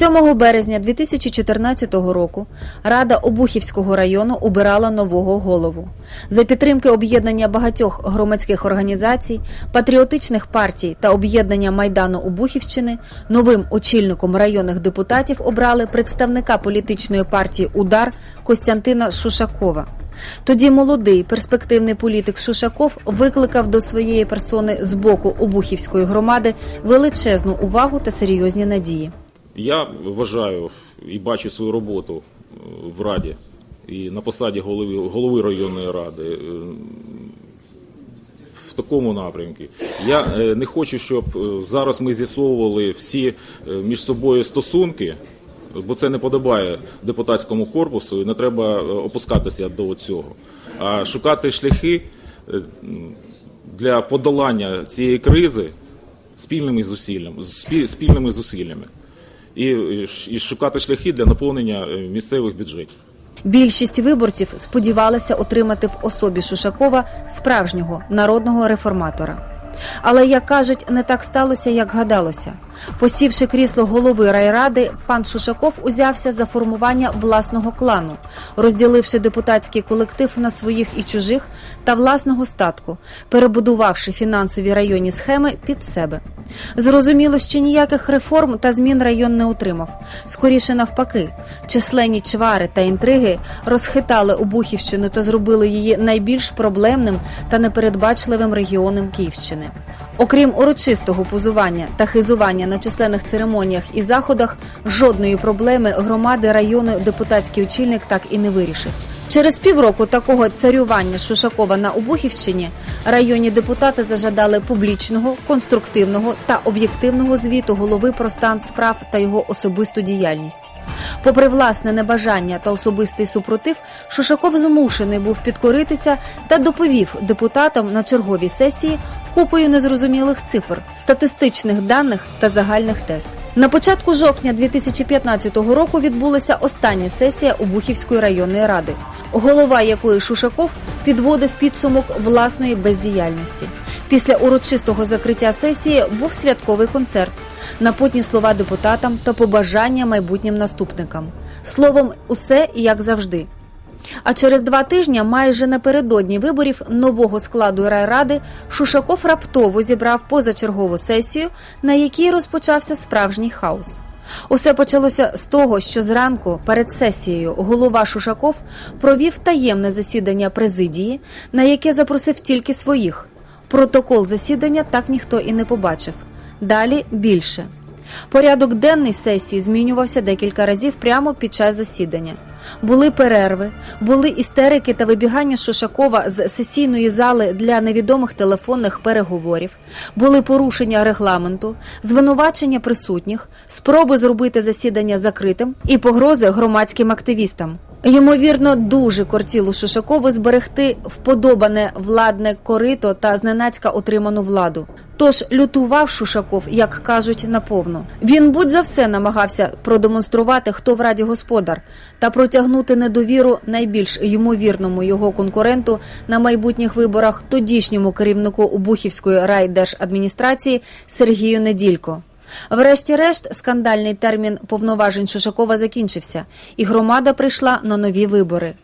7 березня 2014 року Рада Обухівського району обирала нового голову. За підтримки об'єднання багатьох громадських організацій, патріотичних партій та об'єднання Майдану Обухівщини новим очільником районних депутатів обрали представника політичної партії Удар Костянтина Шушакова. Тоді молодий перспективний політик Шушаков викликав до своєї персони з боку Обухівської громади величезну увагу та серйозні надії. Я вважаю і бачу свою роботу е, в Раді і на посаді голови, голови районної ради е, в такому напрямку. Я е, не хочу, щоб зараз ми з'ясовували всі між собою стосунки, бо це не подобає депутатському корпусу і не треба опускатися до цього. А шукати шляхи для подолання цієї кризи спільними зусиллями, спільними зусиллями і, і шукати шляхи для наповнення е, місцевих бюджетів. Більшість виборців сподівалася отримати в особі Шушакова справжнього народного реформатора. Але, як кажуть, не так сталося, як гадалося. Посівши крісло голови райради, пан Шушаков узявся за формування власного клану, розділивши депутатський колектив на своїх і чужих та власного статку, перебудувавши фінансові районні схеми під себе. Зрозуміло, що ніяких реформ та змін район не утримав. Скоріше навпаки, численні чвари та інтриги розхитали Обухівщину та зробили її найбільш проблемним та непередбачливим регіоном Київщини. Окрім урочистого позування та хизування на численних церемоніях і заходах, жодної проблеми громади району депутатський очільник так і не вирішив. Через півроку такого царювання Шушакова на Обухівщині районні депутати зажадали публічного, конструктивного та об'єктивного звіту голови про стан справ та його особисту діяльність. Попри власне небажання та особистий супротив, Шушаков змушений був підкоритися та доповів депутатам на черговій сесії купою незрозумілих цифр, статистичних даних та загальних тез. На початку жовтня 2015 року відбулася остання сесія Обухівської районної ради, голова якої Шушаков підводив підсумок власної бездіяльності. Після урочистого закриття сесії був святковий концерт, напутні слова депутатам та побажання майбутнім наступникам. Словом, усе як завжди. А через два тижні, майже напередодні виборів нового складу райради, Шушаков раптово зібрав позачергову сесію, на якій розпочався справжній хаос. Усе почалося з того, що зранку перед сесією голова Шушаков провів таємне засідання президії, на яке запросив тільки своїх. Протокол засідання так ніхто і не побачив. Далі більше. Порядок денний сесії змінювався декілька разів прямо під час засідання. Були перерви, були істерики та вибігання Шушакова з сесійної зали для невідомих телефонних переговорів, були порушення регламенту, звинувачення присутніх, спроби зробити засідання закритим і погрози громадським активістам. Ймовірно, дуже кортіло Шушакову зберегти вподобане владне корито та зненацька отриману владу. Тож лютував Шушаков, як кажуть, наповну. Він будь за все намагався продемонструвати, хто в раді господар, та протягнути недовіру найбільш ймовірному його конкуренту на майбутніх виборах тодішньому керівнику Убухівської райдержадміністрації Сергію Неділько. Врешті-решт, скандальний термін повноважень Шушакова закінчився, і громада прийшла на нові вибори.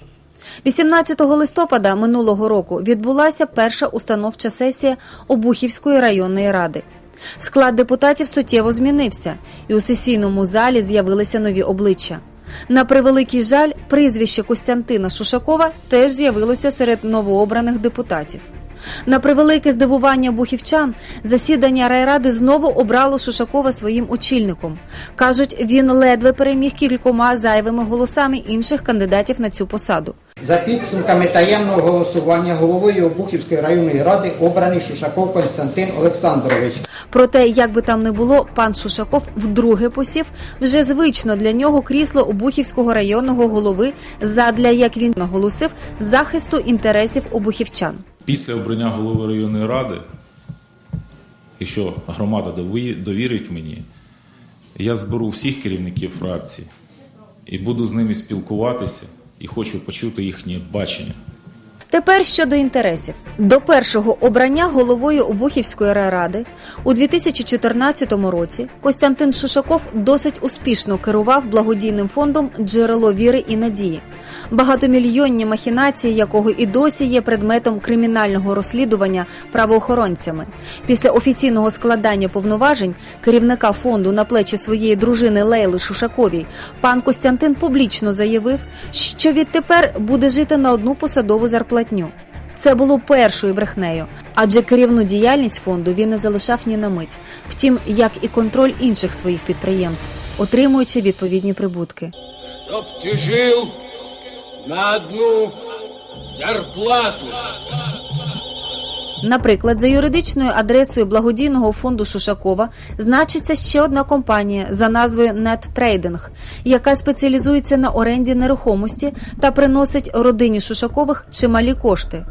18 листопада минулого року відбулася перша установча сесія Обухівської районної ради. Склад депутатів суттєво змінився, і у сесійному залі з'явилися нові обличчя. На превеликий жаль, прізвище Костянтина Шушакова теж з'явилося серед новообраних депутатів. На превелике здивування бухівчан, засідання райради знову обрало Шушакова своїм очільником. Кажуть, він ледве переміг кількома зайвими голосами інших кандидатів на цю посаду. За підсумками таємного голосування головою Обухівської районної ради обраний Шушаков Константин Олександрович. Проте, як би там не було, пан Шушаков вдруге посів вже звично для нього крісло Обухівського районного голови задля, як він наголосив, захисту інтересів обухівчан. Після обрання голови районної ради, якщо громада дові- довірить мені, я зберу всіх керівників фракцій і буду з ними спілкуватися і хочу почути їхнє бачення. Тепер щодо інтересів. До першого обрання головою Обухівської райради у 2014 році Костянтин Шушаков досить успішно керував благодійним фондом Джерело віри і надії, багатомільйонні махінації якого і досі є предметом кримінального розслідування правоохоронцями. Після офіційного складання повноважень керівника фонду на плечі своєї дружини Лейли Шушаковій пан Костянтин публічно заявив, що відтепер буде жити на одну посадову зарплатню. Це було першою брехнею, адже керівну діяльність фонду він не залишав ні на мить. Втім, як і контроль інших своїх підприємств, отримуючи відповідні прибутки. Щоб ти жив на одну зарплату. Наприклад, за юридичною адресою благодійного фонду Шушакова значиться ще одна компанія за назвою NetTrading, яка спеціалізується на оренді нерухомості та приносить родині Шушакових чималі кошти.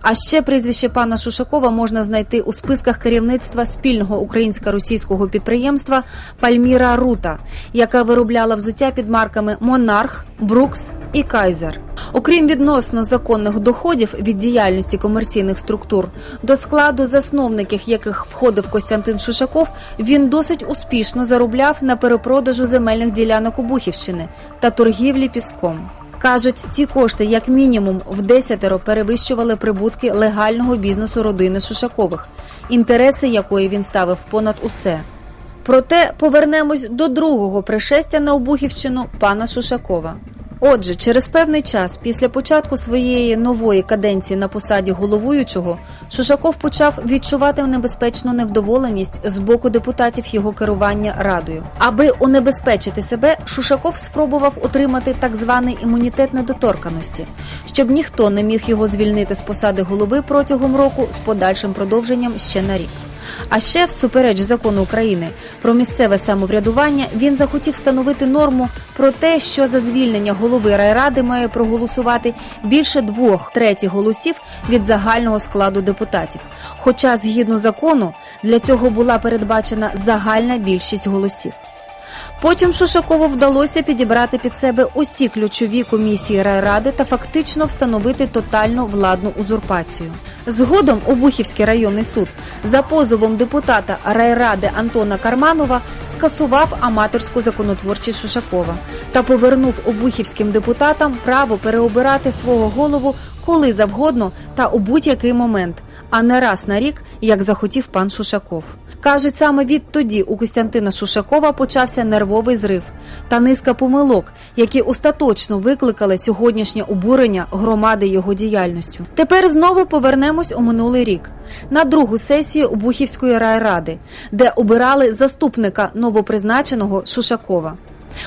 А ще прізвище пана Шушакова можна знайти у списках керівництва спільного українсько-російського підприємства Пальміра Рута, яка виробляла взуття під марками Монарх, Брукс і Кайзер. Окрім відносно законних доходів від діяльності комерційних структур, до складу засновників, яких входив Костянтин Шушаков, він досить успішно заробляв на перепродажу земельних ділянок у Бухівщини та торгівлі піском. Кажуть, ці кошти як мінімум в десятеро перевищували прибутки легального бізнесу родини Шушакових, інтереси якої він ставив понад усе. Проте повернемось до другого пришестя на Обухівщину пана Шушакова. Отже, через певний час після початку своєї нової каденції на посаді головуючого Шушаков почав відчувати небезпечну невдоволеність з боку депутатів його керування радою. Аби унебезпечити себе, Шушаков спробував отримати так званий імунітет недоторканості, щоб ніхто не міг його звільнити з посади голови протягом року з подальшим продовженням ще на рік. А ще, всупереч закону України про місцеве самоврядування, він захотів встановити норму про те, що за звільнення голови райради має проголосувати більше двох третіх голосів від загального складу депутатів. Хоча, згідно закону, для цього була передбачена загальна більшість голосів. Потім Шушакову вдалося підібрати під себе усі ключові комісії райради та фактично встановити тотальну владну узурпацію. Згодом Обухівський районний суд за позовом депутата райради Антона Карманова скасував аматорську законотворчість Шушакова та повернув обухівським депутатам право переобирати свого голову коли завгодно та у будь-який момент, а не раз на рік, як захотів пан Шушаков. Кажуть, саме відтоді у Костянтина Шушакова почався нервовий зрив та низка помилок, які остаточно викликали сьогоднішнє обурення громади його діяльністю. Тепер знову повернемось у минулий рік на другу сесію Бухівської райради, де обирали заступника новопризначеного Шушакова.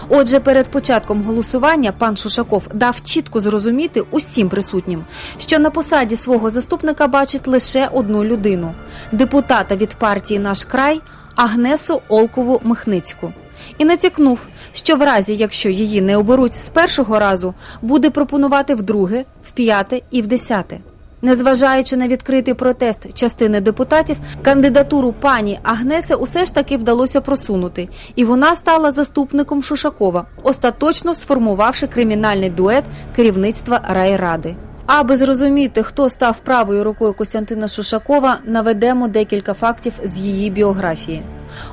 Отже, перед початком голосування пан Шушаков дав чітко зрозуміти усім присутнім, що на посаді свого заступника бачить лише одну людину депутата від партії Наш край Агнесу Олкову Михницьку. І натякнув, що в разі, якщо її не оберуть з першого разу, буде пропонувати вдруге, в п'яте і в десяте. Незважаючи на відкритий протест частини депутатів, кандидатуру пані Агнеси усе ж таки вдалося просунути, і вона стала заступником Шушакова, остаточно сформувавши кримінальний дует керівництва райради. Аби зрозуміти, хто став правою рукою Костянтина Шушакова, наведемо декілька фактів з її біографії.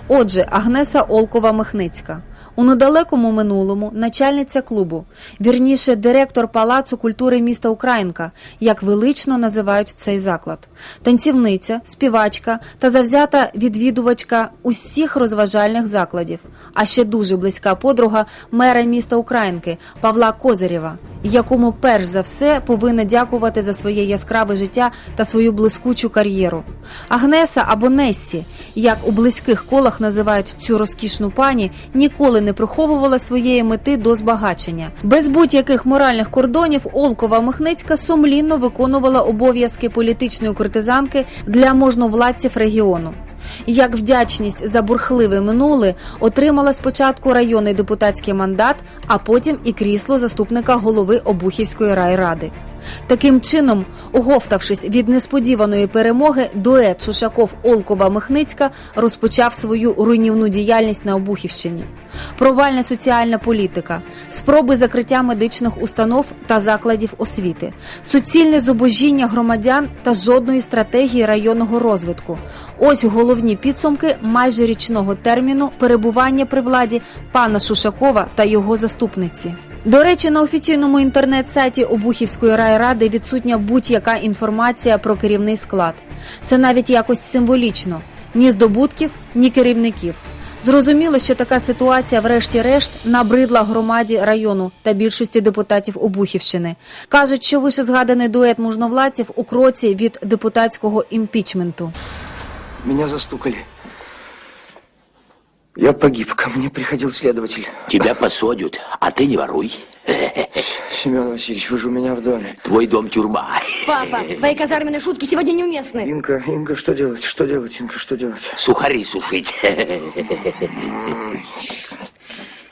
Отже, Агнеса Олкова Михницька. У недалекому минулому начальниця клубу, вірніше директор Палацу культури міста Українка, як велично називають цей заклад, танцівниця, співачка та завзята відвідувачка усіх розважальних закладів, а ще дуже близька подруга мера міста Українки Павла Козирєва, якому перш за все повинна дякувати за своє яскраве життя та свою блискучу кар'єру. Агнеса або Нессі, як у близьких колах називають цю розкішну пані, ніколи не приховувала своєї мети до збагачення. Без будь-яких моральних кордонів Олкова Михницька сумлінно виконувала обов'язки політичної куртизанки для можновладців регіону. Як вдячність за бурхливе минуле отримала спочатку районний депутатський мандат, а потім і крісло заступника голови Обухівської райради. Таким чином, оговтавшись від несподіваної перемоги, дует Шушаков Олкова Михницька розпочав свою руйнівну діяльність на Обухівщині. Провальна соціальна політика, спроби закриття медичних установ та закладів освіти, суцільне зубожіння громадян та жодної стратегії районного розвитку. Ось головні підсумки майже річного терміну перебування при владі пана Шушакова та його заступниці. До речі, на офіційному інтернет-сайті Обухівської райради відсутня будь-яка інформація про керівний склад. Це навіть якось символічно: ні здобутків, ні керівників. Зрозуміло, що така ситуація, врешті-решт, набридла громаді району та більшості депутатів Обухівщини. Кажуть, що вище згаданий дует мужновладців у кроці від депутатського імпічменту. Меня застукали. Я погиб. Ко мне приходил следователь. Тебя посадят, а ты не воруй. Семен Васильевич, вы же у меня в доме. Твой дом тюрьма. Папа, твои казарменные шутки сегодня неуместны. Инка, Инка, что делать? Что делать, Инка, что делать? Сухари сушить.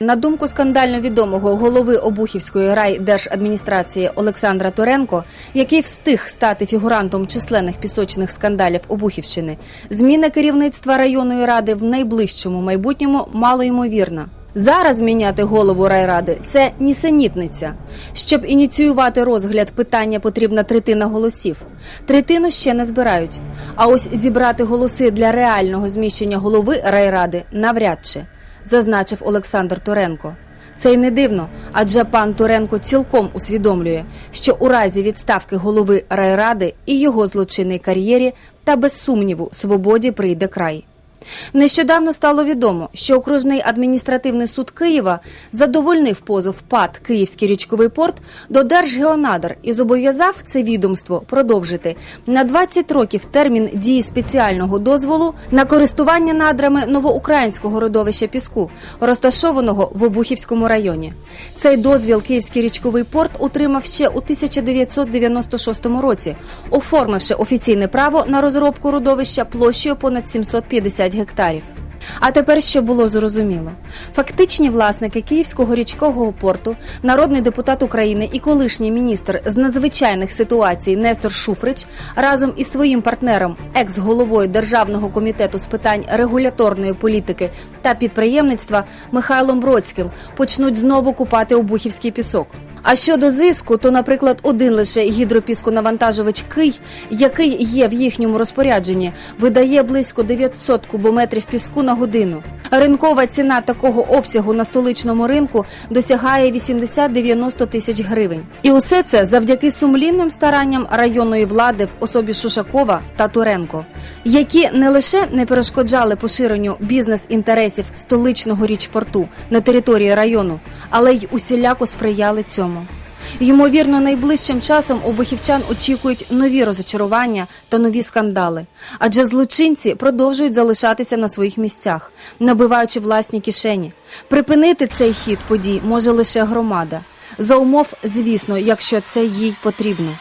На думку скандально відомого голови Обухівської райдержадміністрації Олександра Торенко, який встиг стати фігурантом численних пісочних скандалів Обухівщини, зміна керівництва районної ради в найближчому майбутньому мало ймовірна. Зараз міняти голову райради це нісенітниця. Щоб ініціювати розгляд питання, потрібна третина голосів. Третину ще не збирають. А ось зібрати голоси для реального зміщення голови райради навряд чи зазначив Олександр Туренко. Це й не дивно, адже пан Туренко цілком усвідомлює, що у разі відставки голови райради і його злочинній кар'єрі та без сумніву свободі прийде край. Нещодавно стало відомо, що окружний адміністративний суд Києва задовольнив позов ПАД Київський річковий порт до Держгеонадр і зобов'язав це відомство продовжити на 20 років термін дії спеціального дозволу на користування надрами новоукраїнського родовища піску, розташованого в Обухівському районі. Цей дозвіл Київський річковий порт утримав ще у 1996 році, оформивши офіційне право на розробку родовища площею понад 750 гектарів. А тепер що було зрозуміло: фактичні власники Київського річкового порту, народний депутат України і колишній міністр з надзвичайних ситуацій Нестор Шуфрич разом із своїм партнером, екс-головою Державного комітету з питань регуляторної політики та підприємництва Михайлом Бродським почнуть знову купати обухівський пісок. А щодо зиску, то, наприклад, один лише гідропісконавантажувач Кий, який є в їхньому розпорядженні, видає близько 900 кубометрів піску на годину. Ринкова ціна такого обсягу на столичному ринку досягає 80-90 тисяч гривень. І усе це завдяки сумлінним старанням районної влади в особі Шушакова та Туренко, які не лише не перешкоджали поширенню бізнес-інтересів столичного річпорту на території району, але й усіляко сприяли цьому. Ймовірно, найближчим часом у бахівчан очікують нові розочарування та нові скандали, адже злочинці продовжують залишатися на своїх місцях, набиваючи власні кишені. Припинити цей хід подій може лише громада. За умов, звісно, якщо це їй потрібно.